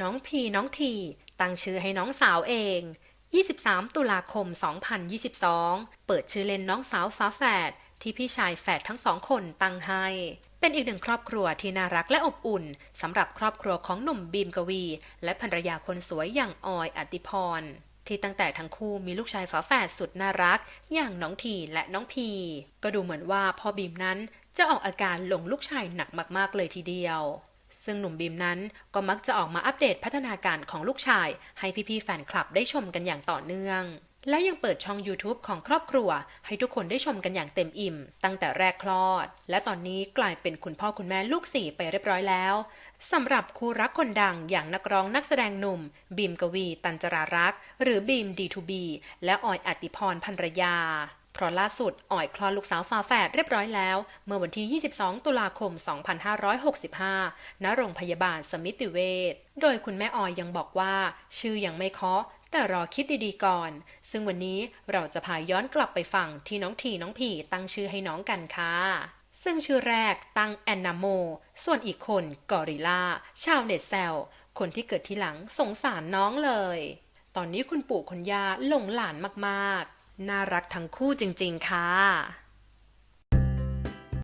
น้องพีน้องทีตั้งชื่อให้น้องสาวเอง 23 ตุลาคม 2022 เปิดชื่อเล่นน้องสาวฟ้าแฝดที่พี่ชายแฝดทั้งสองคนตั้งให้ เป็นอีกหนึ่งครอบครัวที่น่ารักและอบอุ่นสำหรับครอบครัวของหนุ่มบีมกวี และภรรยาคนสวยอย่างออยอติพร ที่ตั้งแต่ทั้งคู่มีลูกชายฝาแฝดสุดน่ารัก อย่างน้องทีและน้องพี ก็ดูเหมือนว่าพ่อบีมนั้นจะออกอาการหลงลูกชายหนักมากๆเลยทีเดียว ซึ่งหนุ่มบีมนั้นก็มักจะออกมาอัปเดตพัฒนาการของลูกชาย ให้พี่ๆแฟนคลับได้ชมกันอย่างต่อเนื่อง และยังเปิดช่อง YouTube ของครอบครัว ให้ทุกคนได้ชมกันอย่างเต็มอิ่ม ตั้งแต่แรกคลอด และตอนนี้กลายเป็นคุณพ่อคุณแม่ลูกสี่ไปเรียบร้อยแล้วสำหรับคู่รักคนดังอย่างนักร้องนักแสดงหนุ่ม บีมกวี ตันจรารักษ์หรือบีม D2B และออยอติพรภรรยา เพราะล่าสุดอ่อยคลอดลูกสาวฝาแฝดเรียบร้อยแล้ว เมื่อวันที่ 22 ตุลาคม 2565 ณ โรงพยาบาลสมิติเวชโดยคุณแม่ออยยังบอกว่า ชื่อยังไม่เคาะแต่รอคิดดีๆก่อน ซึ่งวันนี้เราจะพาย้อนกลับไปฟังที่น้องทีน้องพีตั้งชื่อให้น้องกันค่ะซึ่งชื่อแรกตั้งแอนนาโม ส่วนอีกคนกอริล่าชาวเน็ตแซวคนที่เกิดทีหลังสงสารน้องเลย ตอนนี้คุณปู่คุณย่าหลงหลานมากๆ น่ารักทั้งคู่จริง ๆ ค่ะ